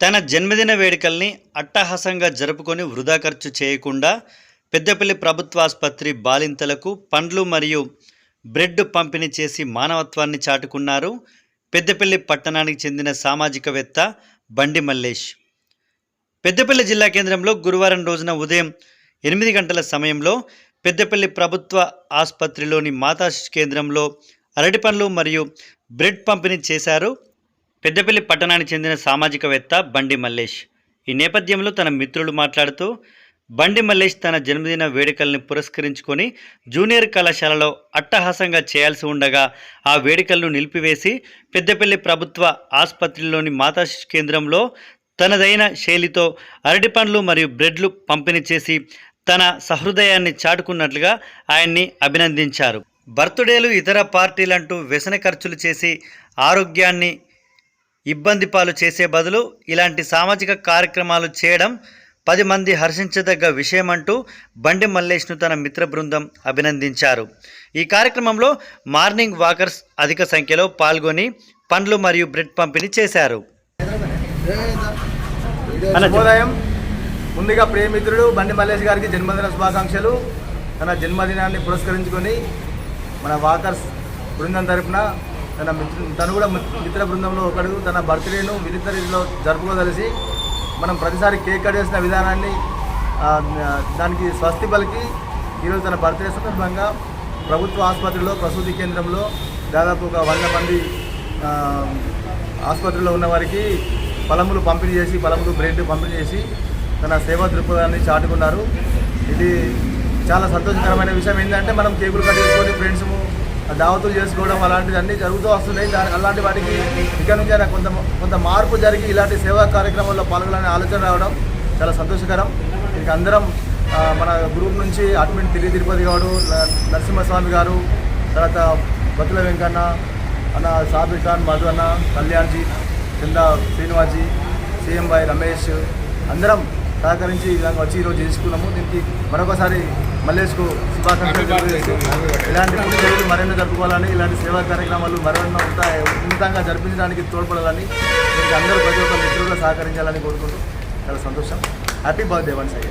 తన జన్మదిన వేడుకల్ని అట్టహాసంగా జరుపుకొని వృధా ఖర్చు చేయకుండా పెద్దపల్లి ప్రభుత్వాసుపత్రి బాలింతలకు పండ్లు మరియు బ్రెడ్ పంపిణీ చేసి మానవత్వాన్ని చాటుకున్నారు పెద్దపల్లి పట్టణానికి చెందిన సామాజికవేత్త బండి మల్లేష్. పెద్దపల్లి జిల్లా కేంద్రంలో గురువారం రోజున ఉదయం ఎనిమిది గంటల సమయంలో పెద్దపల్లి ప్రభుత్వ ఆసుపత్రిలోని మాతా కేంద్రంలో అరటి పండ్లు మరియు బ్రెడ్ పంపిణీ చేశారు పెద్దపల్లి పట్టణానికి చెందిన సామాజికవేత్త బండి మల్లేష్. ఈ నేపథ్యంలో తన మిత్రులు మాట్లాడుతూ బండి మల్లేష్ తన జన్మదిన వేడుకల్ని పురస్కరించుకొని జూనియర్ కళాశాలలో అట్టహాసంగా చేయాల్సి ఉండగా ఆ వేడుకలను నిలిపివేసి పెద్దపల్లి ప్రభుత్వ ఆసుపత్రిలోని మాతా శిశు కేంద్రంలో తనదైన శైలితో అరటి పండ్లు మరియు బ్రెడ్లు పంపిణీ చేసి తన సహృదయాన్ని చాటుకున్నట్లుగా ఆయన్ని అభినందించారు. బర్త్డేలు ఇతర పార్టీలంటూ వ్యసన ఖర్చులు చేసి ఆరోగ్యాన్ని ఇబ్బంది పాలు చేసే బదులు ఇలాంటి సామాజిక కార్యక్రమాలు చేయడం పది మంది హర్షించదగ్గ విషయమంటూ బండి మల్లేష్ను తన మిత్ర బృందం అభినందించారు. ఈ కార్యక్రమంలో మార్నింగ్ వాకర్స్ అధిక సంఖ్యలో పాల్గొని పండ్లు మరియు బ్రెడ్ పంపిణీ చేశారు. శుభోదయం. ముందుగా ప్రేమిత్రుడు బండి మల్లేష్ గారికి జన్మదిన శుభాకాంక్షలు. తన జన్మదినాన్ని పురస్కరించుకొని మన వాకర్స్ బృందం తరపున తన మిత్రు తను కూడా మిత్ర బృందంలో ఒకడు. తన బర్త్డేను వినిత రీతిలో జరుపుకోదలిసి మనం ప్రతిసారి కేక్ కట్ చేసిన విధానాన్ని దానికి స్వస్తి పలికి. ఈరోజు తన బర్త్డే సందర్భంగా ప్రభుత్వ ఆసుపత్రిలో ప్రసూతి కేంద్రంలో దాదాపు ఒక వంద మంది ఆసుపత్రిలో ఉన్న వారికి ఫలములు పంపిణీ చేసి ఫలములు బ్రెడ్ పంపిణీ చేసి తన సేవా దృక్పథాన్ని చాటుకున్నారు. ఇది చాలా సంతోషకరమైన విషయం. ఏంటంటే మనం కేకులు కట్ చేసుకొని ఫ్రెండ్స్ దావతులు చేసుకోవడం అలాంటివి అన్నీ జరుగుతూ వస్తున్నాయి. దాని అలాంటి వాటికి ఇక్కడ నుంచి అయినా కొంత కొంత మార్పు జరిగి ఇలాంటి సేవా కార్యక్రమాల్లో పాల్గొనాలనే ఆలోచన రావడం చాలా సంతోషకరం. ఇంక అందరం మన గ్రూప్ నుంచి అడ్మిన్ తిరిగి తిరుపతి గారు న- నరసింహస్వామి గారు తర్వాత బతుల వెంకన్న అన్న సాబిర్ ఖాన్ మధు అన్న కళ్యాణ్జీ కింద శ్రీనివాజీ సీఎం బాయ్ రమేష్ అందరం సహకరించి ఈ విధంగా వచ్చి ఈరోజు చేసుకున్నాము. దీనికి మరొకసారి మల్లేష్కు శుభాకాంక్షలు తెలియజేస్తూ ఇలాంటి పుట్టినరోజులు మరెన్నో జరుపుకోవాలని ఇలాంటి సేవా కార్యక్రమాలు మరెన్నో ఉంటాయి ఉన్నతంగా జరిపించడానికి తోడ్పడాలని అందరూ ప్రతి ఒక్క మిత్రులు సహకరించాలని కోరుకుంటూ చాలా సంతోషం. హ్యాపీ బర్త్డే వన్స్ అయ్యి